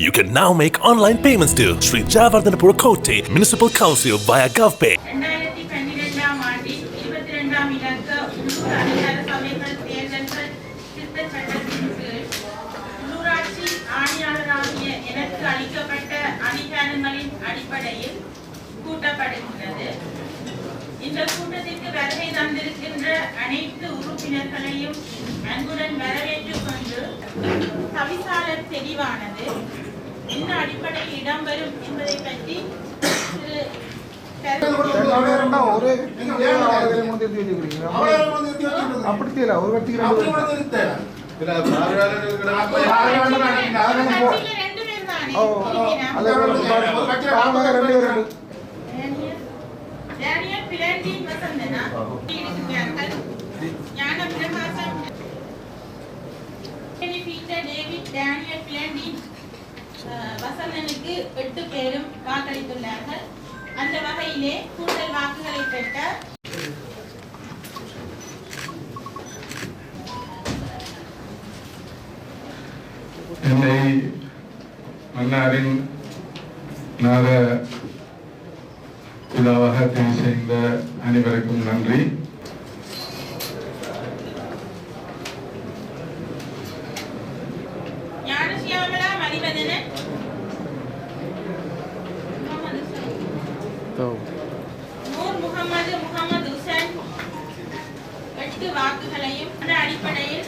You can now make online payments to Sri Jayavardhanapura Kotte Municipal Council via GovPay. கூட்டப்படுகின்றது இந்த கூட்டத்திற்கு வருகை தந்திருக்கின்ற அனைத்து உறுப்பினர்களையும் அன்புடன் வரவேற்றுக் கொண்டு தவிசாளர் தெளிவானது என்ன அடிப்படையில் இடம்பெறும் என்பதை பற்றி கரு- ஒரே கட்சிக்கு ரெண்டு பேர். கட்சியில ரெண்டு பேர். வசந்தனுக்கு எட்டு பேரும் வாக்களித்துள்ளார்கள். அந்த வகையிலே கூடுதல் வாக்குகளை பெற்ற என்னை மன்னாரின் நாத பிதாவாக தெரிவு செய்த அனைவருக்கும் நன்றி. வாக்குகளையும் அந்த அடிப்படையில்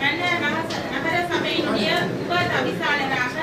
மன்னர் நகர நகர சபையினுடைய உப தவிசாளராக